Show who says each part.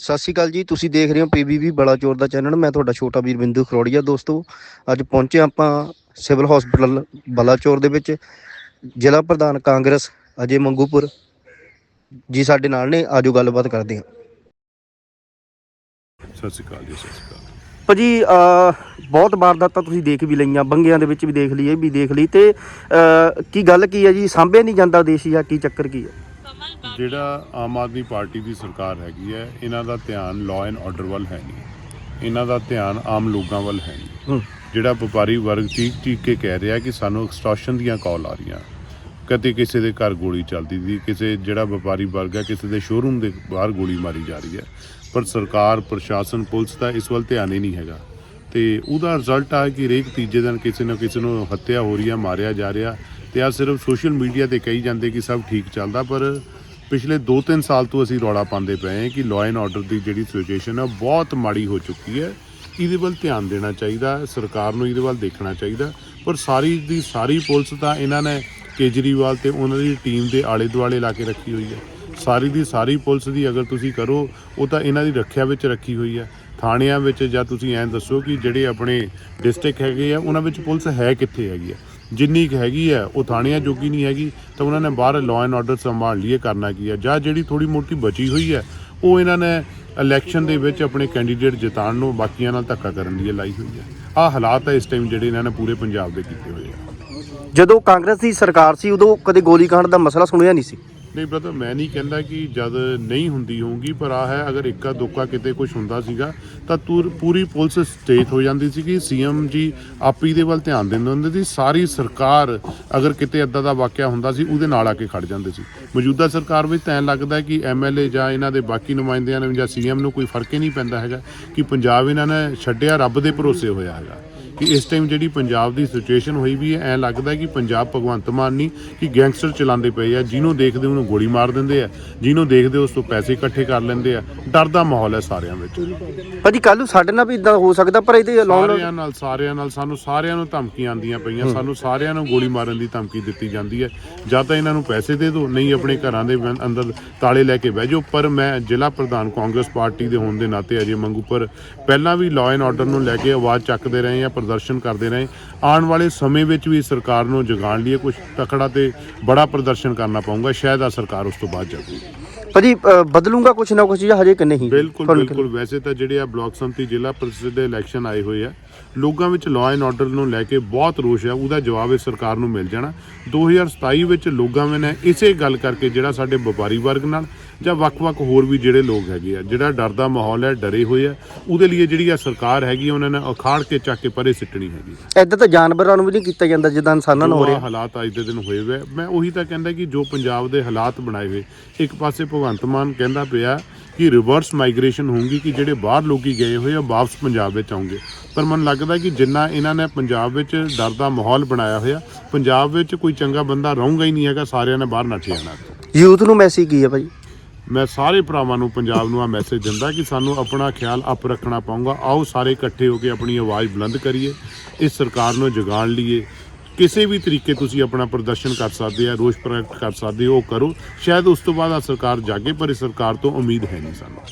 Speaker 1: ਸਤਿ ਸ਼੍ਰੀ ਅਕਾਲ ਜੀ ਤੁਸੀਂ ਦੇਖ ਰਹੇ ਹੋ ਪੀਬੀਬੀ ਬਲਾਚੌਰ ਦਾ ਚੈਨਲ। ਮੈਂ ਤੁਹਾਡਾ ਛੋਟਾ ਵੀਰ ਬਿੰਦੂ ਖਰੋੜੀਆ। ਦੋਸਤੋ ਅੱਜ ਪਹੁੰਚੇ ਆਪਾਂ ਸਿਵਲ ਹਸਪੀਟਲ ਬਲਾਚੌਰ ਦੇ ਵਿੱਚ। ਜ਼ਿਲ੍ਹਾ ਪ੍ਰਧਾਨ ਕਾਂਗਰਸ ਅਜੇ ਮੰਗੂਪੁਰ। ਜੀ ਸਾਡੇ ਨਾਲ ਨੇ। ਆਜੋ ਗੱਲਬਾਤ ਕਰਦੇ ਹਾਂ।
Speaker 2: ਸਤਿ ਸ਼੍ਰੀ ਅਕਾਲ ਜੀ ਸਤਿ ਸ਼੍ਰੀ ਅਕਾਲ।
Speaker 1: ਭਾਜੀ ਬਹੁਤ ਵਾਰਦਾਤਾਂ ਤੁਸੀਂ ਦੇਖ ਵੀ ਲਈਆਂ। ਬੰਗਿਆਂ ਦੇ ਵਿੱਚ ਵੀ ਦੇਖ ਲਈ ਇਹ ਵੀ ਦੇਖ ਲਈ। ਤੇ ਕੀ ਗੱਲ ਕੀ ਹੈ ਜੀ? ਸਾਂਭਿਆ ਨਹੀਂ ਜਾਂਦਾ ਦੇਸ਼ ਜਾਂ ਕੀ ਚੱਕਰ ਕੀ ਹੈ?
Speaker 2: ਜਿਹੜਾ ਆਮ ਆਦਮੀ ਪਾਰਟੀ ਦੀ ਸਰਕਾਰ ਹੈਗੀ ਹੈ ਇਹਨਾਂ ਦਾ ਧਿਆਨ ਲਾਅ ਐਂਡ ਆਰਡਰ ਵੱਲ ਹੈ ਨਹੀਂ। ਇਹਨਾਂ ਦਾ ਧਿਆਨ ਆਮ ਲੋਕਾਂ ਵੱਲ ਹੈ ਨਹੀਂ।
Speaker 1: ਹੂੰ।
Speaker 2: ਜਿਹੜਾ ਵਪਾਰੀ ਵਰਗ ਚੀਕ ਚੀਕ ਕੇ ਕਹਿ ਰਿਹਾ ਕਿ ਸਾਨੂੰ ਐਕਸਟ੍ਰੈਸ਼ਨ ਦੀਆਂ ਕਾਲ ਆ ਰਹੀਆਂ। ਕਦੇ ਕਿਸੇ ਦੇ ਘਰ ਗੋਲੀ ਚੱਲਦੀ ਦੀ ਕਿਸੇ ਜਿਹੜਾ ਵਪਾਰੀ ਵਰਗ ਹੈ ਕਿਸੇ ਦੇ ਸ਼ੋਰੂਮ ਦੇ ਬਾਹਰ ਗੋਲੀ ਮਾਰੀ ਜਾ ਰਹੀ ਹੈ। ਪਰ ਸਰਕਾਰ ਪ੍ਰਸ਼ਾਸਨ ਪੁਲਿਸ ਦਾ ਇਸ ਵੱਲ ਧਿਆਨ ਹੀ ਨਹੀਂ ਹੈਗਾ। ਤੇ ਉਹਦਾ ਰਿਜ਼ਲਟ ਆ ਕਿ ਰੇਕ ਤੀਜੇ ਦਿਨ ਕਿਸੇ ਨਾ ਕਿਸੇ ਨੂੰ ਹੱਤਿਆ ਹੋ ਰਹੀ ਆ ਮਾਰਿਆ ਜਾ ਰਿਹਾ। ਤੇ ਆ ਸਿਰਫ ਸੋਸ਼ਲ ਮੀਡੀਆ ਤੇ ਕਹੀ ਜਾਂਦੇ ਕਿ ਸਭ ਠੀਕ ਚੱਲਦਾ ਪਰ ਪਿਛਲੇ 2-3 ਸਾਲ ਤੋਂ ਅਸੀਂ ਰੌਲਾ ਪਾਉਂਦੇ ਪਏ ਹਾਂ ਕਿ ਲਾਅ ਐਂਡ ਆਰਡਰ ਦੀ ਜਿਹੜੀ ਸਿਚੁਏਸ਼ਨ ਹੈ ਉਹ ਬਹੁਤ ਮਾੜੀ ਹੋ ਚੁੱਕੀ ਹੈ। ਇਹਦੇ ਵੱਲ ਧਿਆਨ ਦੇਣਾ ਚਾਹੀਦਾ, ਸਰਕਾਰ ਨੂੰ ਇਹਦੇ ਵੱਲ ਦੇਖਣਾ ਚਾਹੀਦਾ। ਪਰ ਸਾਰੀ ਦੀ ਸਾਰੀ ਪੁਲਿਸ ਤਾਂ ਇਹਨਾਂ ਨੇ ਕੇਜਰੀਵਾਲ ਤੇ ਉਹਨਾਂ ਦੀ ਟੀਮ ਦੇ ਆਲੇ ਦੁਆਲੇ ਲਾ ਕੇ ਰੱਖੀ ਹੋਈ ਹੈ। ਸਾਰੀ ਦੀ ਸਾਰੀ ਪੁਲਿਸ ਦੀ ਅਗਰ ਤੁਸੀਂ ਕਰੋ, ਉਹ ਤਾਂ ਇਹਨਾਂ ਦੀ ਰੱਖਿਆ ਵਿੱਚ ਰੱਖੀ ਹੋਈ ਹੈ। ਥਾਣਿਆਂ ਵਿੱਚ ਜਾਂ ਤੁਸੀਂ ਐਂ ਦੱਸੋ ਕਿ ਜਿਹੜੇ ਆਪਣੇ ਡਿਸਟ੍ਰਿਕਟ ਹੈਗੇ ਆ, ਉਹਨਾਂ ਵਿੱਚ ਪੁਲਿਸ ਹੈ ਕਿੱਥੇ ਹੈਗੀ ਆ? ਜਿੰਨੀ ਕੁ ਹੈਗੀ ਹੈ, ਉਹ ਥਾਣਿਆਂ ਜੋਗੀ ਨਹੀਂ ਹੈਗੀ, ਤਾਂ ਉਹਨਾਂ ਨੇ ਬਾਹਰ ਲਾਅ ਐਂਡ ਆਰਡਰ ਸੰਭਾਲ ਲਈਏ, ਕਰਨਾ ਕੀ ਹੈ? ਜਾਂ ਜਿਹੜੀ ਥੋੜੀ ਮੋਟੀ ਬਚੀ ਹੋਈ ਹੈ, ਉਹ ਇਹਨਾਂ ਨੇ ਇਲੈਕਸ਼ਨ ਦੇ ਵਿੱਚ ਆਪਣੇ ਕੈਂਡੀਡੇਟ ਜਿਤਾਉਣ ਨੂੰ ਬਾਕੀਆਂ ਨਾਲ ਧੱਕਾ ਕਰਨ ਲਈ ਲਾਈ ਹੋਈ ਹੈ। ਆਹ ਹਾਲਾਤ ਹੈ ਇਸ ਟਾਈਮ ਜਿਹੜੇ ਇਹਨਾਂ ਨੇ ਪੂਰੇ ਪੰਜਾਬ ਦੇ ਕੀਤੇ ਹੋਏ ਆ।
Speaker 1: ਜਦੋਂ ਕਾਂਗਰਸ ਦੀ ਸਰਕਾਰ ਸੀ, ਉਦੋਂ ਕਦੇ ਗੋਲੀ ਕਾਂਡ ਦਾ ਮਸਲਾ ਸੁਣਿਆ ਨਹੀਂ ਸੀ?
Speaker 2: ਨਹੀਂ ਬ੍ਰਦਰ ਮੈਂ ਨਹੀਂ ਕਹਿੰਦਾ ਕਿ ਜਦ ਨਹੀਂ ਹੁੰਦੀ ਹੋਊਗੀ, ਪਰ ਆ ਹੈ, ਅਗਰ ਇੱਕਾ ਦੋਕਾ ਕਿਤੇ ਕੁਝ ਹੁੰਦਾ ਸੀਗਾ, ਤਾਂ ਤੂਰ- ਪੂਰੀ ਪੁਲਿਸ ਸਟੇਟ ਹੋ ਜਾਂਦੀ ਸੀ ਕਿ ਸੀਐਮ ਜੀ ਆਪੀ ਦੇ ਵੱਲ ਧਿਆਨ ਦਿੰਦੇ ਹੁੰਦੇ ਸੀ। ਸਾਰੀ ਸਰਕਾਰ ਅਗਰ ਕਿਤੇ ਅੱਦਾ ਦਾ ਵਾਕਿਆ ਹੁੰਦਾ ਸੀ, ਉਹਦੇ ਨਾਲ ਆ ਕੇ ਖੜ ਜਾਂਦੇ ਸੀ। ਮੌਜੂਦਾ ਸਰਕਾਰ ਵਿੱਚ ਤਾਂ ਐਂ ਲੱਗਦਾ ਹੈ ਕਿ ਐਮਐਲਏ ਜਾਂ ਇਹਨਾਂ ਦੇ ਬਾਕੀ ਨੁਮਾਇੰਦਿਆਂ ਨੂੰ ਜਾਂ ਸੀਐਮ ਨੂੰ ਕੋਈ ਫ਼ਰਕ ਹੀ ਨਹੀਂ ਪੈਂਦਾ ਹੈਗਾ, ਕਿ ਪੰਜਾਬ ਇਹਨਾਂ ਨੇ ਛੱਡਿਆ, ਰੱਬ ਦੇ ਭਰੋਸੇ ਹੋਇਆ ਹੈਗਾ। ਕਿ ਇਸ ਟਾਈਮ ਜਿਹੜੀ ਪੰਜਾਬ ਦੀ ਸਿਚੁਏਸ਼ਨ ਹੋਈ ਵੀ ਹੈ, ਐ ਲੱਗਦਾ ਕਿ ਪੰਜਾਬ ਭਗਵੰਤ ਮਾਨ ਨਹੀਂ ਕਿ ਗੈਂਗਸਟਰ ਚਲਾਉਂਦੇ ਪਏ ਆ, ਜਿਹਨੂੰ ਦੇਖਦੇ ਉਹਨੂੰ ਗੋਲੀ ਮਾਰ ਦਿੰਦੇ ਆ, ਜਿਹਨੂੰ ਦੇਖਦੇ ਉਸ ਤੋਂ ਪੈਸੇ ਇਕੱਠੇ ਕਰ ਲੈਂਦੇ ਆ। ਡਰ ਦਾ ਮਾਹੌਲ ਹੈ ਸਾਰਿਆਂ ਵਿੱਚ।
Speaker 1: ਭਾਜੀ ਕੱਲ ਨੂੰ ਸਾਡੇ ਨਾਲ ਵੀ ਇਦਾਂ ਹੋ ਸਕਦਾ ਪਰ ਇਹਦੇ ਲਾਉਣ
Speaker 2: ਸਾਰਿਆਂ ਨਾਲ ਸਾਰਿਆਂ ਨਾਲ ਸਾਨੂੰ ਸਾਰਿਆਂ ਨੂੰ ਧਮਕੀਆਂ ਆਉਂਦੀਆਂ ਪਈਆਂ ਸਾਨੂੰ ਸਾਰਿਆਂ ਨੂੰ ਗੋਲੀ ਮਾਰਨ ਦੀ ਧਮਕੀ ਦਿੱਤੀ ਜਾਂਦੀ ਹੈ। ਜਾਂ ਤਾਂ ਇਹਨਾਂ ਨੂੰ ਪੈਸੇ ਦੇ ਦਿਓ ਨਹੀਂ ਆਪਣੇ ਘਰਾਂ ਦੇ ਵੰ- ਅੰਦਰ ਤਾਲੇ ਲੈ ਕੇ ਬਹਿ ਜਾਓ। ਪਰ ਮੈਂ ਜ਼ਿਲ੍ਹਾ ਪ੍ਰਧਾਨ ਕਾਂਗਰਸ ਪਾਰਟੀ ਦੇ ਹੋਣ ਦੇ ਨਾਤੇ ਅਜੇ ਮੰਗੂ ਪਰ ਪਹਿਲਾਂ ਵੀ ਲਾਅ ਐਂਡ ਆਰਡਰ ਨੂੰ ਲੈ ਕੇ ਆਵਾਜ਼ ਚੱਕਦੇ ਰਹੇ ਆ ਪ੍ਰਦਰਸ਼ਨ ਕਰਦੇ ਰਹੇ ਆਉਣ ਵਾਲੇ ਸਮੇਂ ਵਿੱਚ ਵੀ ਸਰਕਾਰ ਨੂੰ ਜਗਾਉਣ ਲਈ ਕੁਝ ਤਕੜਾ ਤੇ ਬੜਾ ਪ੍ਰਦਰਸ਼ਨ ਕਰਨਾ ਪਊਗਾ। ਸ਼ਾਇਦ ਆ ਸਰਕਾਰ ਉਸ ਤੋਂ ਬਾਅਦ ਜਾਊਗੀ।
Speaker 1: ਭਾਜੀ ਅ, ਬਦਲੂੰਗਾ ਕੁਛ ਨਾ ਕੁਛ ਜਾਂ ਹਜੇ ਕਿ ਨਹੀਂ?
Speaker 2: ਬਿਲਕੁਲ
Speaker 1: ਤੁਹਾਨੂੰ
Speaker 2: ਬਿਲਕੁਲ। ਵੈਸੇ ਤਾਂ ਜਿਹੜੇ ਆ ਬਲਾਕ ਸੰਮਤੀ ਜ਼ਿਲ੍ਹਾ ਪ੍ਰੀਸ਼ਦ ਦੇ ਇਲੈਕਸ਼ਨ ਆਏ ਹੋਏ ਆ ਲੋਕਾਂ ਵਿੱਚ ਲਾਅ ਐਂਡ ਆਰਡਰ ਨੂੰ ਲੈ ਕੇ ਬਹੁਤ ਰੋਸ਼ ਆ ਉਹਦਾ ਜਵਾਬ ਇਹ ਸਰਕਾਰ ਨੂੰ ਮਿਲ ਜਾਣਾ। 2027 ਵਿੱਚ ਲੋਕਾਂ ਨੇ ਇਸੇ ਗੱਲ ਕਰਕੇ ਜਿਹੜਾ ਸਾਡੇ ਵਪਾਰੀ ਵਰਗ ਨਾਲ ਜਾਂ ਵੱਖ-ਵੱਖ ਹੋਰ ਵੀ ਜਿਹੜੇ ਲੋਕ ਹੈਗੇ ਆ ਜਿਹੜਾ ਡਰ ਦਾ ਮਾਹੌਲ ਹੈ ਡਰੇ ਹੋਏ ਆ ਉਹਦੇ ਲਈ ਜਿਹੜੀ ਆ ਸਰਕਾਰ ਹੈਗੀ ਆ, ਉਹਨਾਂ ਨੇ ਅਖਾੜ ਕੇ ਚੱਕ ਕੇ ਪਰੇ ਸਿੱਟਣੀ ਹੈਗੀ
Speaker 1: ਏਦਾਂ ਤਾਂ ਜਾਨਵਰਾਂ ਨੂੰ ਵੀ ਨਹੀਂ ਕੀਤਾ ਜਾਂਦਾ ਜਿੱਦਾਂ ਇਨਸਾਨਾਂ ਨੂੰ ਹੋ
Speaker 2: ਜੋ ਆਹ
Speaker 1: ਰਿਹਾ
Speaker 2: ਹਾਲਾਤ ਅੱਜ ਦੇ ਦਿਨ ਹੋਏ ਵੇ ਮੈਂ ਉਹੀ ਤਾਂ ਕਹਿੰਦਾ ਕਿ ਜੋ ਪੰਜਾਬ ਦੇ ਹਾਲਾਤ ਬਣਾਏ ਹੋਏ ਇੱਕ ਪਾਸੇ ਭਗਵੰਤ ਮਾਨ ਕਹਿੰਦਾ ਪਿਆ ਕਿ ਰਿਵਰਸ ਮਾਈਗ੍ਰੇਸ਼ਨ ਹੋਊਗੀ ਕਿ ਜਿਹੜੇ ਬਾਹਰ ਲੋਕੀ ਗਏ ਹੋਏ ਆ ਵਾਪਸ ਪੰਜਾਬ ਵਿੱਚ ਆਉਂਗੇ ਪਰ ਮਨ ਲੱਗਦਾ ਕਿ ਜਿੰਨਾ ਇਹਨਾਂ ਨੇ ਪੰਜਾਬ ਵਿੱਚ ਡਰ ਦਾ ਮਾਹੌਲ ਬਣਾਇਆ ਹੋਇਆ ਪੰਜਾਬ ਵਿੱਚ ਕੋਈ ਚੰਗਾ ਬੰਦਾ ਰਹੂਗਾ ਹੀ ਨਹੀਂ ਹੈਗਾ ਸਾਰਿਆਂ ਨੇ ਬਾਹਰ ਨੱਠ ਜਾਣਾ।
Speaker 1: ਯੂਥ ਨੂੰ ਮੈਸੇਜ ਕੀ ਹੈ ਭਾਜੀ
Speaker 2: ਮੈਂ ਸਾਰੇ ਭਰਾਵਾਂ ਨੂੰ ਪੰਜਾਬ ਨੂੰ ਆ ਮੈਸੇਜ ਦਿੰਦਾ ਕਿ ਸਾਨੂੰ ਆਪਣਾ ਖਿਆਲ ਆਪ ਰੱਖਣਾ ਪਊਗਾ। ਆਓ ਸਾਰੇ ਇਕੱਠੇ ਹੋ ਕੇ ਆਪਣੀ ਆਵਾਜ਼ ਬੁਲੰਦ ਕਰੀਏ ਇਸ ਸਰਕਾਰ ਨੂੰ ਜਗਾਉਣ ਲਈਏ। ਕਿਸੇ ਵੀ ਤਰੀਕੇ ਤੁਸੀਂ ਆਪਣਾ ਪ੍ਰਦਰਸ਼ਨ ਕਰ ਸਕਦੇ ਆ, ਰੋਸ ਪ੍ਰਗਟ ਕਰ ਸਕਦੇ ਹੋ, ਉਹ ਕਰੋ। ਸ਼ਾਇਦ ਉਸ ਤੋਂ ਬਾਅਦ ਆ ਸਰਕਾਰ ਜਾਗੇ, ਪਰ ਇਸ ਸਰਕਾਰ ਤੋਂ ਉਮੀਦ ਹੈ ਨਹੀਂ ਸਾਨੂੰ।